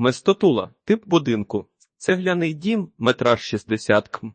Местотула, тип будинку. Цегляний дім, метраж 60 км.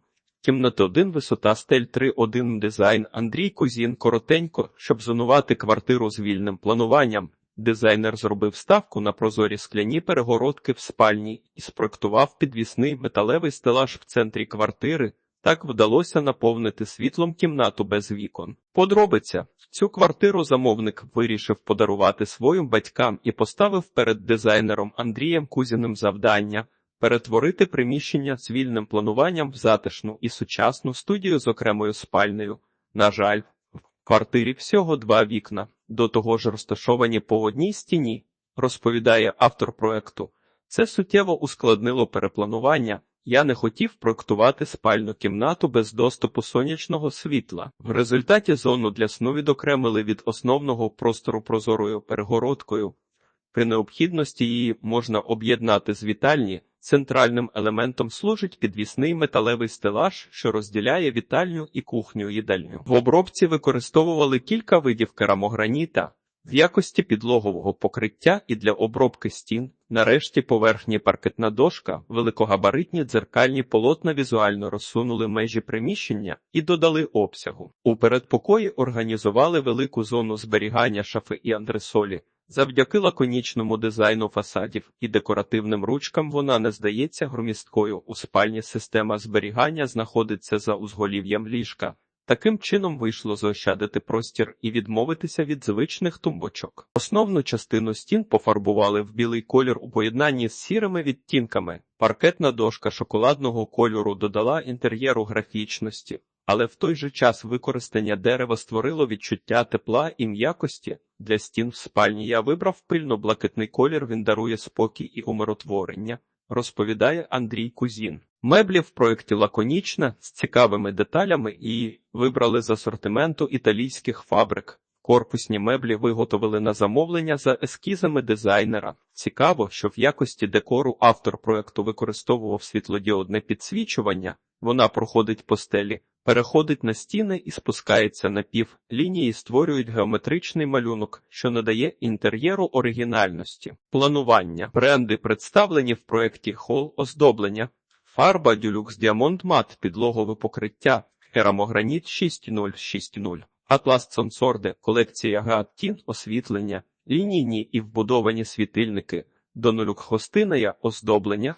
Кімната 1, висота стель 3, 1 дизайн. Андрій Кузін коротенько, щоб зонувати квартиру з вільним плануванням. Дизайнер зробив ставку на прозорі скляні перегородки в спальні і спроектував підвісний металевий стелаж в центрі квартири. Так вдалося наповнити світлом кімнату без вікон. Подробиця. Цю квартиру замовник вирішив подарувати своїм батькам і поставив перед дизайнером Андрієм Кузіним завдання перетворити приміщення з вільним плануванням в затишну і сучасну студію з окремою спальнею. На жаль, в квартирі всього два вікна, до того ж розташовані по одній стіні, розповідає автор проекту. Це суттєво ускладнило перепланування. Я не хотів проектувати спальну кімнату без доступу сонячного світла. В результаті зону для сну відокремили від основного простору прозорою перегородкою. При необхідності її можна об'єднати з вітальні. Центральним елементом служить підвісний металевий стелаж, що розділяє вітальню і кухню їдальню. В обробці використовували кілька видів керамограніта в якості підлогового покриття і для обробки стін. Нарешті поверхні паркетна дошка, великогабаритні дзеркальні полотна візуально розсунули межі приміщення і додали обсягу. У передпокої організували велику зону зберігання шафи і антресолі. Завдяки лаконічному дизайну фасадів і декоративним ручкам вона не здається громісткою. У спальні система зберігання знаходиться за узголів'ям ліжка. Таким чином вийшло заощадити простір і відмовитися від звичних тумбочок. Основну частину стін пофарбували в білий колір у поєднанні з сірими відтінками. Паркетна дошка шоколадного кольору додала інтер'єру графічності, але в той же час використання дерева створило відчуття тепла і м'якості. Для стін в спальні я вибрав пильно-блакитний колір, він дарує спокій і умиротворення, розповідає Андрій Кузін. Меблі в проєкті лаконічна, з цікавими деталями і вибрали з асортименту італійських фабрик. Корпусні меблі виготовили на замовлення за ескізами дизайнера. Цікаво, що в якості декору автор проєкту використовував світлодіодне підсвічування. Вона проходить по стелі, переходить на стіни і спускається на пів. Лінії створюють геометричний малюнок, що надає інтер'єру оригінальності. Планування бренди представлені в проєкті хол оздоблення. Фарба Дюлюкс Діамонт Мат, підлогове покриття, керамограніт 6060, Атлас Сонсорде, колекція Гаттін, освітлення, лінійні і вбудовані світильники, Донолюк Хостиная, оздоблення,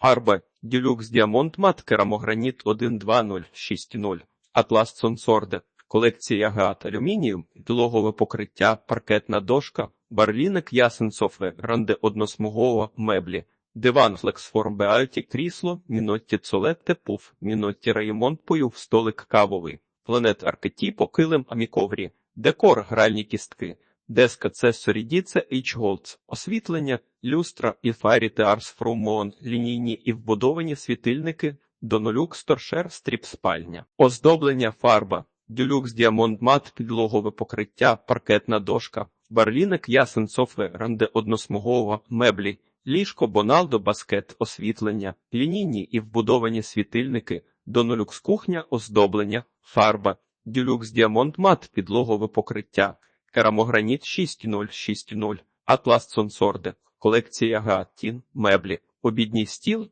фарба Дюлюкс Діамонт Мат, керамограніт 12060, Атлас Сонсорде, колекція Гаат Алюмініум, підлогове покриття, паркетна дошка, барліник Ясен Софе, гранде односмугова меблі. Диван Флексформ Беальті, крісло, Мінотті Цолетте, пуф, Мінотті Раймонд Поюв, столик кавовий, планет Аркетіпо, килим Аміковрі, декор, гральні кістки, деска Цесорі Діце, H. Голдс, освітлення, люстра і фарі Теарс Фрумон, лінійні і вбудовані світильники, Донолюкс Торшер, стріп спальня, оздоблення фарба, Дюлюкс Діамонд Мат, підлогове покриття, паркетна дошка, барліник Ясен Софе, ранде односмугова, меблі, Ліжко, Боналдо, баскет, освітлення, лінійні і вбудовані світильники, Донолюкс кухня, оздоблення, фарба, Дюлюкс Діамонт Мат, підлогове покриття, керамограніт 6060, Атлас Сонсорде, колекція Гаттін, меблі, обідній стіл,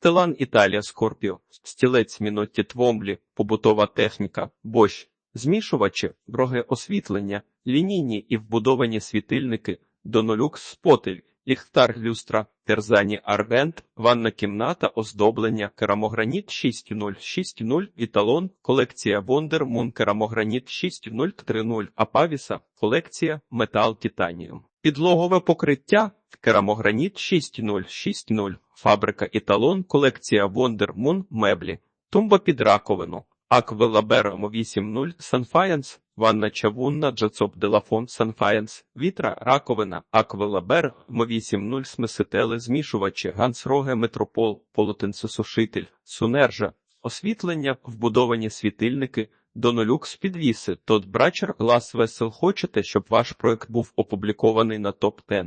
Телан Італія Скорпіо, стілець Мінотті Твомблі, побутова техніка, Bosch, змішувачі, броги освітлення, лінійні і вбудовані світильники, Донолюкс Спотель, Ліхтар люстра, терзані аргент, ванна кімната, оздоблення, керамограніт 6060, італон, колекція Moon, керамограніт 6030, Апавіса, колекція метал титаніум. Підлогове покриття, керамограніт 6060, фабрика італон, колекція Moon, меблі, тумба під раковину. Аквелаберемо 8.0, Санфаянс, ванна чавунна, Джацоп Делафон, Санфаянс, вітра, раковина, Аквелабер, Мо 8.0, смесителе, змішувачі, Гансроге, Метропол, полотенцесушитель, Сунержа, освітлення, вбудовані світильники, Донолюкс підвіси, Тот Брачер, Глас Весел. Хочете, щоб ваш проект був опублікований на топ 10